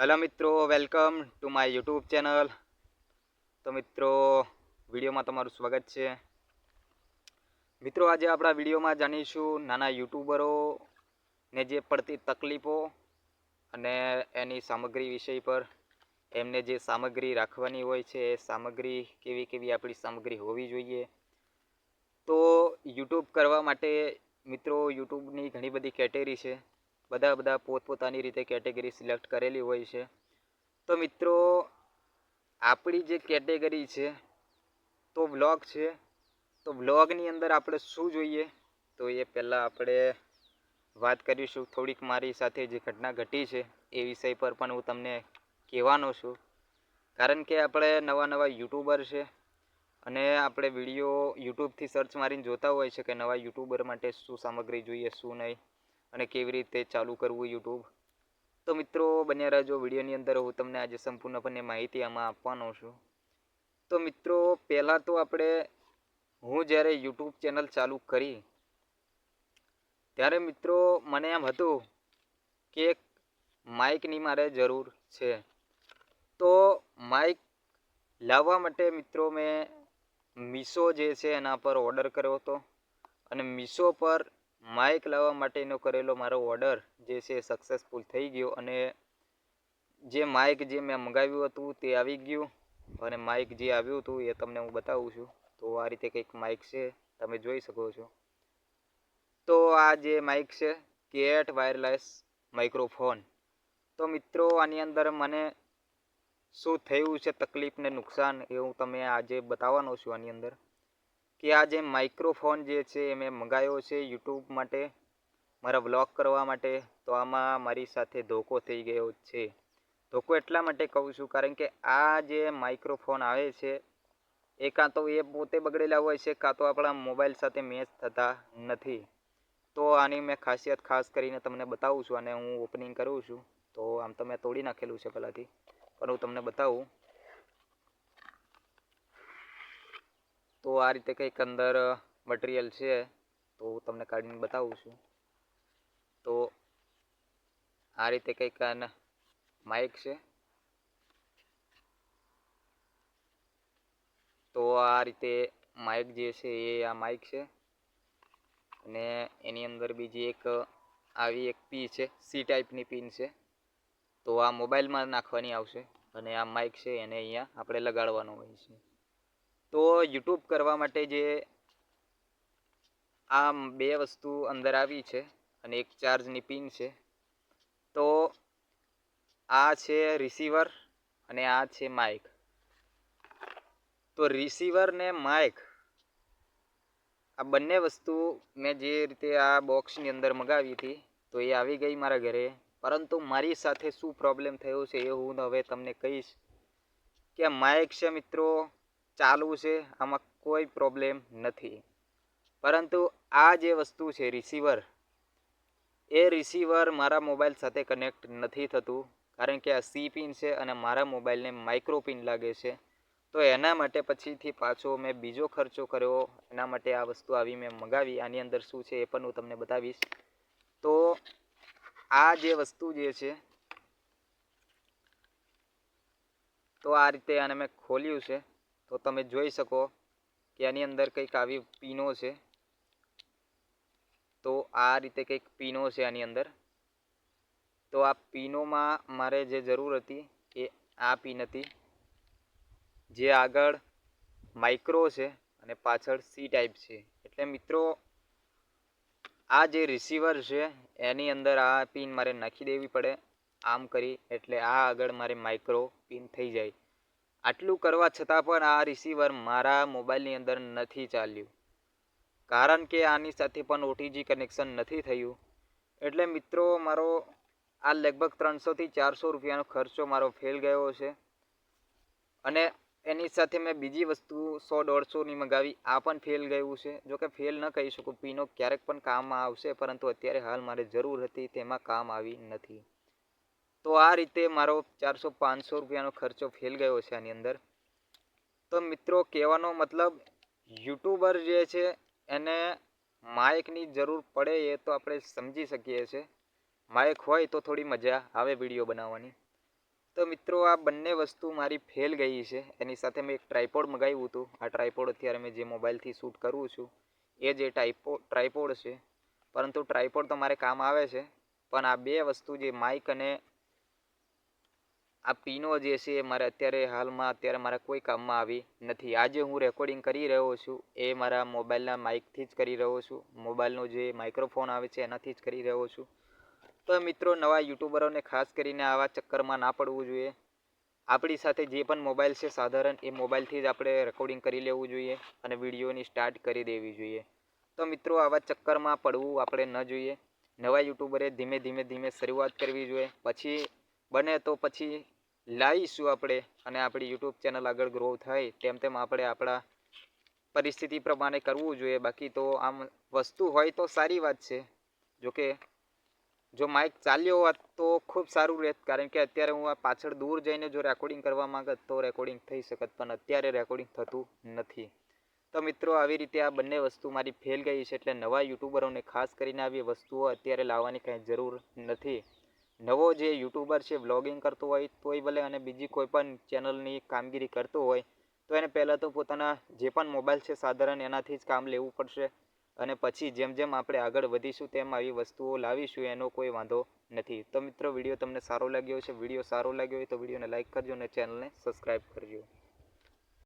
Hello મિત્રો, welcome to my YouTube channel. તો મિત્રો, વિડીયોમાં તમારું સ્વાગત છે. મિત્રો, આજે આપણા વિડીયોમાં જાણીશું નાના યુટ્યુબરોને જે પડતી તકલીફો અને એની સામગ્રી વિષય પર. એમને જે સામગ્રી રાખવાની હોય છે, એ સામગ્રી કેવી કેવી આપણી સામગ્રી હોવી જોઈએ. તો યુટ્યુબ કરવા માટે મિત્રો, યુટ્યુબની ઘણી બધી કેટેગરી છે. બધા બધા પોતપોતાની રીતે કેટેગરી સિલેક્ટ કરેલી હોય છે. તો મિત્રો, આપણી જે કેટેગરી છે, તો વ્લોગ છે. તો વ્લોગની અંદર આપણે શું જોઈએ? તો એ પહેલાં આપણે વાત કરીશું થોડીક મારી સાથે જે ઘટના ઘટી છે એ વિષય પર પણ હું તમને કહેવાનો છું. કારણ કે આપણે નવા નવા યુટ્યુબર છે અને આપણે વીડિયો યુટ્યુબથી સર્ચ મારીને જોતા હોય છે કે નવા યુટ્યુબર માટે શું સામગ્રી જોઈએ, શું નહીં. અને કેવી રીતે ચાલુ કરવું યુટ્યુબ. તો મિત્રો, બન્યા રહેજો વિડીયોની અંદર. હું તમને આજે સંપૂર્ણપણે માહિતી આમાં આપવાનો છું. તો મિત્રો, પહેલાં તો આપણે, હું જ્યારે યુટ્યુબ ચેનલ ચાલુ કરી, ત્યારે મિત્રો, મને એમ હતું કે એક માઇકની મારે જરૂર છે. તો માઇક લાવવા માટે મિત્રો, મેં મીશો જે છે એના પર ઓર્ડર કર્યો હતો. અને મીશો પર માઇક લાવવા માટેનો કરેલો મારો ઓર્ડર જે છે સક્સેસફુલ થઈ ગયો અને જે માઇક જે મેં મંગાવ્યું હતું તે આવી ગયું અને માઇક જે આવ્યું હતું એ તમને હું બતાવું છું. તો આ રીતે કંઈક માઇક છે, તમે જોઈ શકો છો. તો આ જે માઇક છે કેટ વાયરલેસ માઇક્રોફોન તો મિત્રો, આની અંદર મને શું થયું છે તકલીફ ને નુકસાન, એ હું તમે આજે બતાવવાનો છું આની અંદર. કે આ જે માઇક્રોફોન જે છે એ મેં મંગાવ્યો છે યુટ્યુબ માટે, મારા વ્લોગ કરવા માટે, તો આમાં મારી સાથે ધોકો થઈ ગયો છે. ધોકો એટલા માટે કહું છું કારણ કે આ જે માઇક્રોફોન આવે છે, એ કાં તો એ પોતે બગડેલા હોય છે, કાં તો આપણા મોબાઈલ સાથે મેચ થતા નથી. તો આની મેં ખાસિયત ખાસ કરીને તમને બતાવું છું અને હું ઓપનિંગ કરું છું. તો આમ તો મેં તોડી નાખેલું છે પહેલાંથી, પણ હું તમને બતાવું. તો આ રીતે કંઈક અંદર મટીરિયલ છે, તો હું તમને કાઢીને બતાવું છું. તો આ રીતે કંઈક માઇક છે. તો આ રીતે માઇક જે છે એ આ માઇક છે. અને એની અંદર બીજી એક આવી એક પી છે સી ટાઈપની પિન છે. તો આ મોબાઈલમાં નાખવાની આવશે અને આ માઇક છે એને અહીંયા આપણે લગાડવાનો હોય છે. તો યુટ્યુબ કરવા માટે જે આ બે વસ્તુ અંદર આવી છે અને એક ચાર્જની પિન છે, તો આ છે રિસીવર અને આ છે માઇક. તો રિસીવર ને માઇક આ બંને વસ્તુ મેં જે રીતે આ બોક્સની અંદર મગાવી હતી, તો એ આવી ગઈ મારા ઘરે. પરંતુ મારી સાથે શું પ્રોબ્લેમ થયો છે એ હું હવે તમને કહીશ. કે માઇક છે મિત્રો ચાલુ છે, આમાં કોઈ પ્રોબ્લેમ નથી. પરંતુ આ જે વસ્તુ છે રિસીવર એ રિસીવર મારા મોબાઈલ સાથે કનેક્ટ નથી થતું. કારણ કે આ સી પિન છે અને મારા મોબાઈલને માઇક્રો પિન લાગે છે. તો એના માટે પછીથી પાછો મેં બીજો ખર્ચો કર્યો. એના માટે આ વસ્તુ આવી મેં મંગાવી. આની અંદર શું છે એ પણ હું તમને બતાવીશ. તો આ જે વસ્તુ જે છે, તો આ રીતે આને મેં ખોલ્યું છે. તો તમે જોઈ શકો કે આની અંદર કંઈક આવી પીનો છે. તો આ રીતે કંઈક પીનો છે આની અંદર. તો આ પીનોમાં મારે જે જરૂર હતી એ આ પીન હતી. જે આગળ માઇક્રો છે અને પાછળ સી ટાઈપ છે. એટલે મિત્રો, આ જે રિસીવર છે એની અંદર આ પિન મારે નાખી દેવી પડે. આમ કરી એટલે આ આગળ મારે માઇક્રો પિન થઈ જાય. આટલું કરવા છતાં પણ આ રિસીવર મારા મોબાઈલની અંદર નથી ચાલ્યું. કારણ કે આની સાથે પણ ઓટીજી કનેક્શન નથી થયું. એટલે મિત્રો, મારો આ લગભગ ત્રણસોથી ચારસો રૂપિયાનો ખર્ચો મારો ફેલ ગયો છે. અને એની સાથે મેં બીજી વસ્તુ સો દોઢસોની મંગાવી, આ પણ ફેલ ગયું છે. જો કે ફેલ ન કહી શકું પીનો ક્યારેક પણ કામમાં આવશે, પરંતુ અત્યારે હાલ મારે જરૂર હતી તેમાં કામ આવી નથી. તો આ રીતે મારો ચારસો પાંચસો રૂપિયાનો ખર્ચો ફેલ ગયો છે આની અંદર. તો મિત્રો, કહેવાનો મતલબ, યુટ્યુબર જે છે, એને માઇકની જરૂર પડે એ તો આપણે સમજી શકીએ છીએ. માઇક હોય તો થોડી મજા આવે વીડિયો બનાવવાની. તો મિત્રો, આ બંને વસ્તુ મારી ફેલ ગઈ છે. એની સાથે મેં એક ટ્રાયપોડ મંગાવ્યું હતું. આ ટ્રાયપોડ અત્યારે મેં જે મોબાઈલથી શૂટ કરું છું, એ જે ટાઈપો, ટ્રાયપોડ છે. પરંતુ ટ્રાયપોડ તો મારે કામ આવે છે. પણ આ બે વસ્તુ જે માઇક અને આ પીનો જે છે એ મારે અત્યારે હાલમાં, અત્યારે મારા કોઈ કામમાં આવી નથી. આજે હું રેકોર્ડિંગ કરી રહ્યો છું, એ મારા મોબાઈલના માઇકથી જ કરી રહ્યો છું. મોબાઈલનો જે માઇક્રોફોન આવે છે, એનાથી જ કરી રહ્યો છું. તો મિત્રો, નવા યુટ્યુબરોને ખાસ કરીને આવા ચક્કરમાં ના પડવું જોઈએ. આપણી સાથે જે પણ મોબાઈલ છે, સાધારણ, એ મોબાઈલથી જ આપણે રેકોર્ડિંગ કરી લેવું જોઈએ અને વિડીયોની સ્ટાર્ટ કરી દેવી જોઈએ. તો મિત્રો, આવા ચક્કરમાં પડવું આપણે ન જોઈએ. નવા યુટ્યુબરે ધીમે ધીમે ધીમે શરૂઆત કરવી જોઈએ. પછી બને તો પછી લાવીશું આપણે અને આપણી યુટ્યુબ ચેનલ આગળ ગ્રો થાય તેમ તેમ આપણે આપણા પરિસ્થિતિ પ્રમાણે કરવું જોઈએ. બાકી તો આમ વસ્તુ હોય તો સારી વાત છે. જોકે જો માઇક ચાલ્યો હોત તો ખૂબ સારું રહેત. કારણ કે અત્યારે હું આ પાછળ દૂર જઈને જો રેકોર્ડિંગ કરવા માંગત તો રેકોર્ડિંગ થઈ શકત, પણ અત્યારે રેકોર્ડિંગ થતું નથી. તો મિત્રો, આવી રીતે આ બંને વસ્તુ મારી ફેલ ગઈ છે એટલે નવા યુટ્યુબરોને ખાસ કરીને આવી વસ્તુઓ અત્યારે લાવવાની કાંઈ જરૂર નથી. નવો જે યુટ્યુબર છે, વ્લોગિંગ કરતો હોય, તોય ભલે અને બીજી કોઈ પણ ચેનલની કામગીરી કરતો હોય, તો એને પહેલાં તો પોતાના જે પણ મોબાઈલ છે, સાધારણ એનાથી જ કામ લેવું પડશે અને પછી જેમ જેમ આપણે આગળ વધીશું, તેમ આવી વસ્તુઓ લાવીશું, એનો કોઈ વાંધો નથી. તો મિત્રો, વીડિયો તમને સારો લાગ્યો છે વીડિયો સારો લાગ્યો હોય તો વિડીયોને લાઇક કરજો અને ચેનલને સબસ્ક્રાઈબ કરજો.